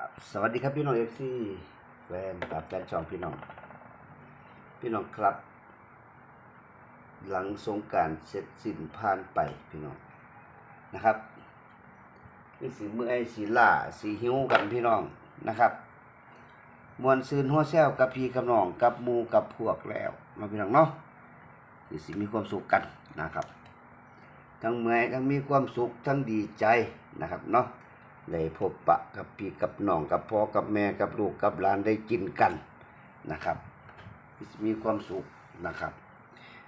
ครับสวัสดีครับพี่น้องเอฟซีแฟนกับแฟนช่องพี่น้อง พี่น้องครับ หลังสงการเสร็จสิ้นผ่านไปพี่น้องนะครับนี่สีเมือไอ้สีล่าสีหิวกันพี่น้องนะครับ มวนซืนหัวแซวกับพี่กับน้องกับมูกับพวกแล้วเนาพี่น้องเนาะสิสิมีความสุขกันนะครับ ทั้งเมื่อยทั้งมีความสุขทั้งดีใจนะครับเนาะ ได้พบปะกับพี่กับน้องกับพ่อกับแม่กับลูกกับหลานได้กินกันนะครับ มีความสุขนะครับ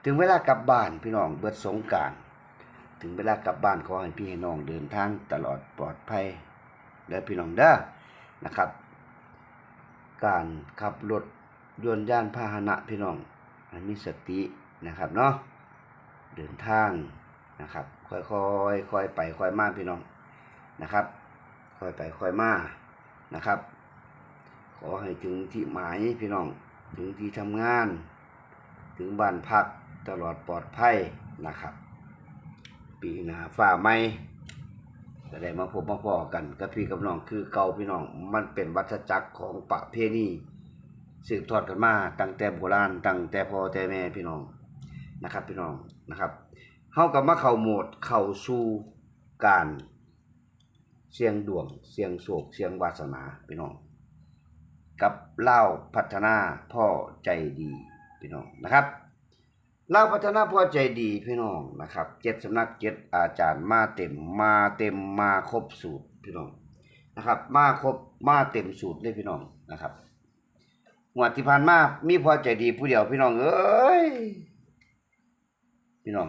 ถึงเวลากลับบ้านพี่น้องเบิดสงการถึงเวลากลับบ้านขอให้พี่ให้น้องเดินทางตลอดปลอดภัยเด้อพี่น้องเด้อนะครับ การขับรถยนต์ยานพาหนะพี่น้องให้มีสตินะครับเนาะเดินทางนะครับ ค่อยๆค่อยไปค่อยมาพี่น้องนะครับ ค่อยไปค่อยมานะครับ ขอให้ถึงที่หมายพี่น้องถึงที่ทำงาน ถึงบ้านพักตลอดปลอดภัยนะครับ ปีหนาฝ่าไหมก็ได้มาพบมาพอกันกับพี่กับน้องคือเก่าพี่น้องมันเป็นวัฏจักรของปะเพณีสืบทอดกันมาตั้งแต่โบราณตั้งแต่พ่อแต่แม่พี่น้องนะครับ พี่น้องนะครับเฮากับมาเข้าโหมดเข้าสู่การ เสียงดวง เสียงโศก เสียงวาสนาพี่น้อง กับเล่าพัฒนาพ่อใจดีพี่น้องนะครับเล่าพัฒนาพ่อใจดีพี่น้องนะครับเจ็ดสำนักเจ็ดอาจารย์มาเต็มมาเต็มมาครบสูตรพี่น้องนะครับ มาครบมาเต็มสูตรเลยพี่น้องนะครับงวดที่ผ่านมามีพ่อใจดีผู้เดียวพี่น้องเอ้ยพี่น้อง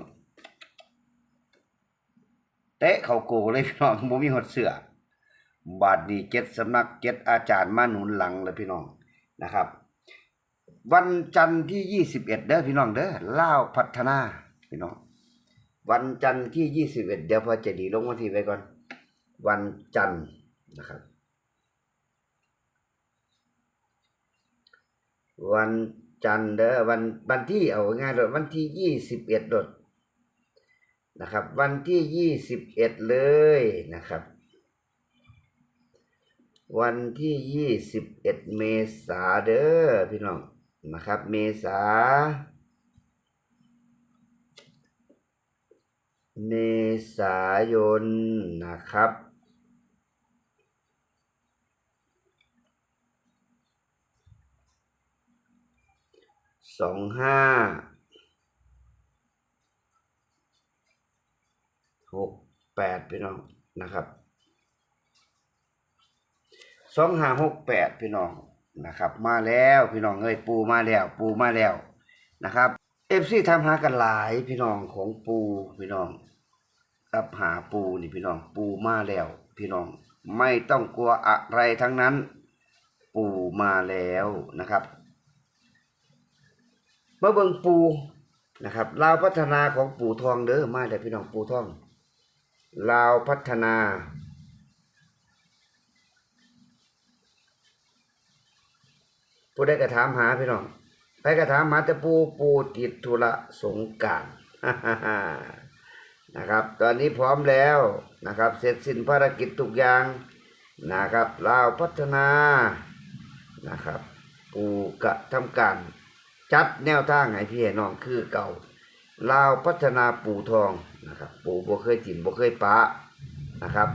เตะเขาโกเลยพี่น้องบ่มีหดเสือบาทนี้เจ็ดสำนักเจ็ดอาจารย์มาหนุนหลังเลยพี่น้องนะครับ วันจันทร์ที่ยี่สิบเอ็ดเด้อพี่น้องเด้อเล่าพัฒนาพี่น้องวันจันทร์ที่ยี่สิบเอ็ดเดี๋ยวพอจะดีลงวันที่ไว้ก่อน วันจันทร์นะครับ วันจันทร์เด้อวันวันที่เอาง่ายเลยวันที่ยี่สิบเอ็ดดด นะครับ วันที่ยี่สิบเอ็ดเลยนะครับ วันที่ยี่สิบเอ็ดเมษาเด้อพี่น้องนะครับ เมษาเมษายนนะครับ สองห้า หกแปดพี่น้องนะครับสองห้าหกแปดพี่น้องนะครับ มาแล้วพี่น้องเอ้ยปูมาแล้ว ปูมาแล้วนะครับเอฟซีทำหากันหลายพี่น้องของปูพี่น้องกับหาปูนี่พี่น้องปูมาแล้ว พี่น้องไม่ต้องกลัวอะไรทั้งนั้น ปูมาแล้วนะครับมาเบิงปูนะครับลาวพัฒนาของปูทองเด้อมาแล้วพี่น้องปูทอง ลาวพัฒนา ผู้ได้กระถามหาพี่น้องไปกระถามหาแต่ปูปูติดธุระสงการนะครับ ตอนนี้พร้อมแล้วนะครับ เสร็จสิ้นภารกิจทุกอย่างนะครับลาวพัฒนานะครับปูกระทำการ จัดแนวทางให้พี่น้องคือเก่าลาวพัฒนาปูทอง นะครับปูบ่เคยถิ่มบ่เคยปะนะครับ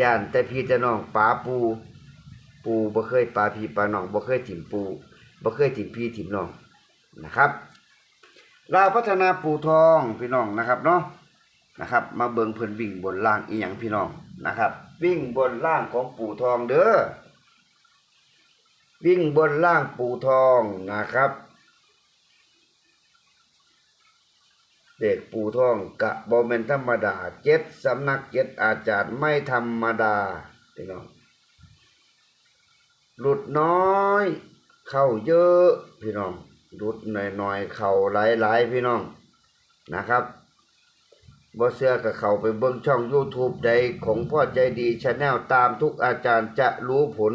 ย่านแต่พี่แต่น้องปาปูปูบ่เคยปลาพี่ปลาน้องบ่เคยถิ่มปูบ่เคยถิ่มพี่ถิ่มน้องนะครับลาวพัฒนาปูทองพี่น้องนะครับเนาะนะครับ มาเบิ่งเพิ่นวิ่งบนล่างอีหยังพี่น้องนะครับ วิ่งบนล่างของปูทองเด้อวิ่งบนล่างปูทองนะครับ เด็กปูทองกะบ่แม่นธรรมดาเจ็ดสำนักเจ็ดอาจารย์ไม่ธรรมดาพี่น้องหลุดน้อย เข้าเยอะพี่น้องหลุดหน่อยๆ เข้าหลายๆพี่น้องนะครับบ่เสื้อกับเข้าไปเบิ่งช่อง YouTube ใดของพ่อใจดีชาแนลตามทุกอาจารย์จะรู้ผล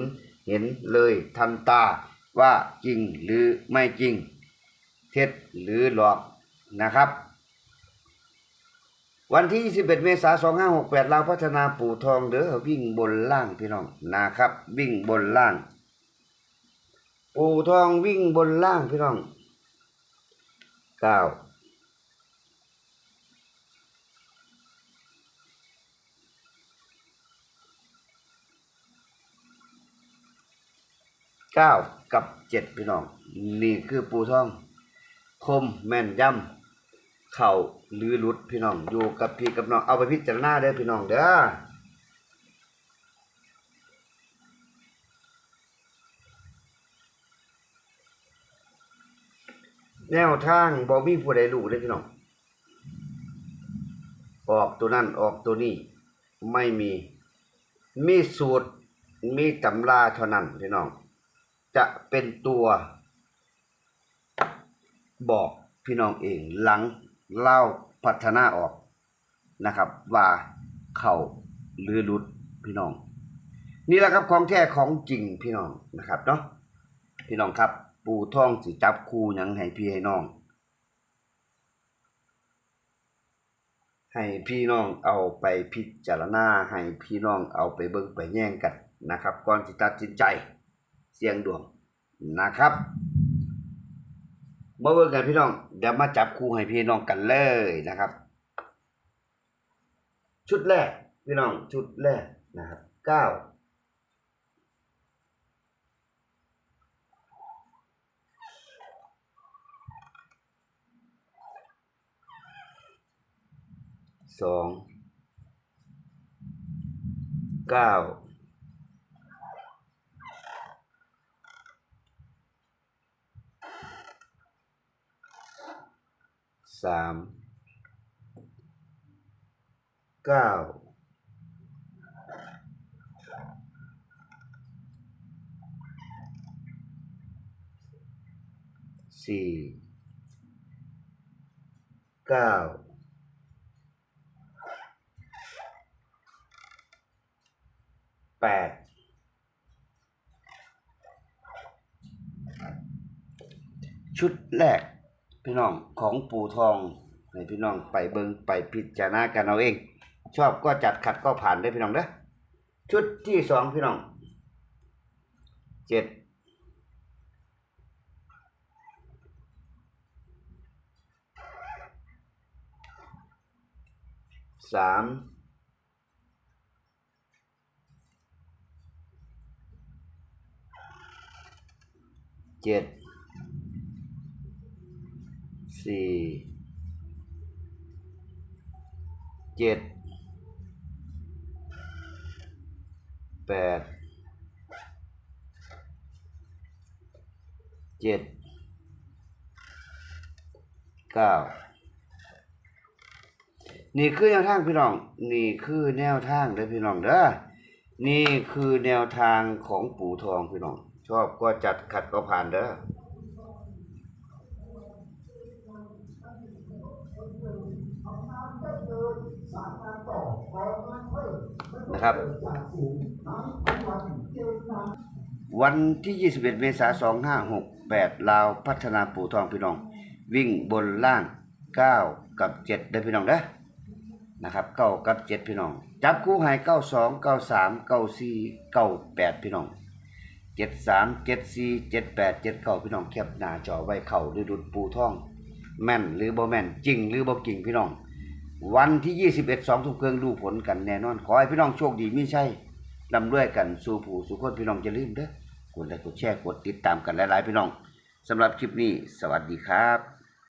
เห็นเลยทันตาว่าจริงหรือไม่จริง เท็จหรือหลอกนะครับ วันที่ 21 เมษายน2568เราวพัฒนาปู่ทองเด้อวิ่งบนล่างพี่น้องนะครับ วิ่งบนล่าง ปู่ทองวิ่งบนล่างพี่น้องเก้าเก้ากับเจ็ดพี่น้อง นี่คือปูทอง คมแม่นยำ เข่าหรือหลุดพี่น้องอยู่กับพี่กับน้องเอาไปพิจารณาเด้พี่น้องเด้อแนวทางบอมีผู้ใดรู้เลยพี่น้อง ออกตัวนั่นออกตัวนี้ ไม่มี มีสูตร มีตำราเท่านั้นพี่น้อง จะเป็นตัว บอกพี่น้องเองหลัง เล่าพัฒนาออกนะครับ ว่าเขาหรือหลุดพี่น้อง นี่แหละครับของแท้ของจริงพี่น้องนะครับเนาะพี่น้องครับ ปูท่องสิจับคู่ยังให้พี่ให้น้อง ให้พี่น้องเอาไปพิจารณาให้พี่น้องเอาไปเบิ่งไปแย่งกันนะครับก่อนที่ตัดสินใจเสี่ยงดวงนะครับ มาเบิ่งกันพี่น้อง เดี๋ยวมาจับคู่ให้พี่น้องกันเลยนะครับ ชุดแรกพี่น้องชุดแรกนะครับเก้าสองเก้า สามเก้าสี่เก้าแปดชุดแรก พี่น้องของปู่ทองให้พี่น้องไปเบิงไปพิจารณากันเอาเอง ชอบก็จัดขัดก็ผ่านได้พี่น้องเด้อชุดที่สองพี่น้องเจ็ดสามเจ็ด สี่เจ็ดแปดเจ็ดเก้านี่คือแนวทางพี่น้อง นี่คือแนวทางเด้อพี่น้องเด้อ นี่คือแนวทางของปู่ทองพี่น้อง ชอบก็จัดขัดก็ผ่านเด้อ นะครับ วันที่ 21 เมษายน 2568 ลาวพัฒนาปู่ทองพี่น้อง วิ่งบนล่าง 9 กับ 7ได้พี่น้องเด้อนะครับ9กับ7พี่น้อง จับคู่ให้92 93 94 98พี่น้อง73 74 78 79พี่น้องแคปหน้าจอไว้เข่าหรือดุดปูท่อง แม่นหรือบ่แม่นจริงหรือบ่จริงพี่น้อง วันที่ 21 2ทุ่มครึ่งดูผลกันแน่นอน ขอให้พี่น้องโชคดีมิใช่ลำด้วยกันสู่ผู้สู่คนพี่น้องจะลืมเด้อกดไลค์กดแชร์กดติดตามกันหลายๆพี่น้องสำหรับคลิปนี้ สวัสดีครับ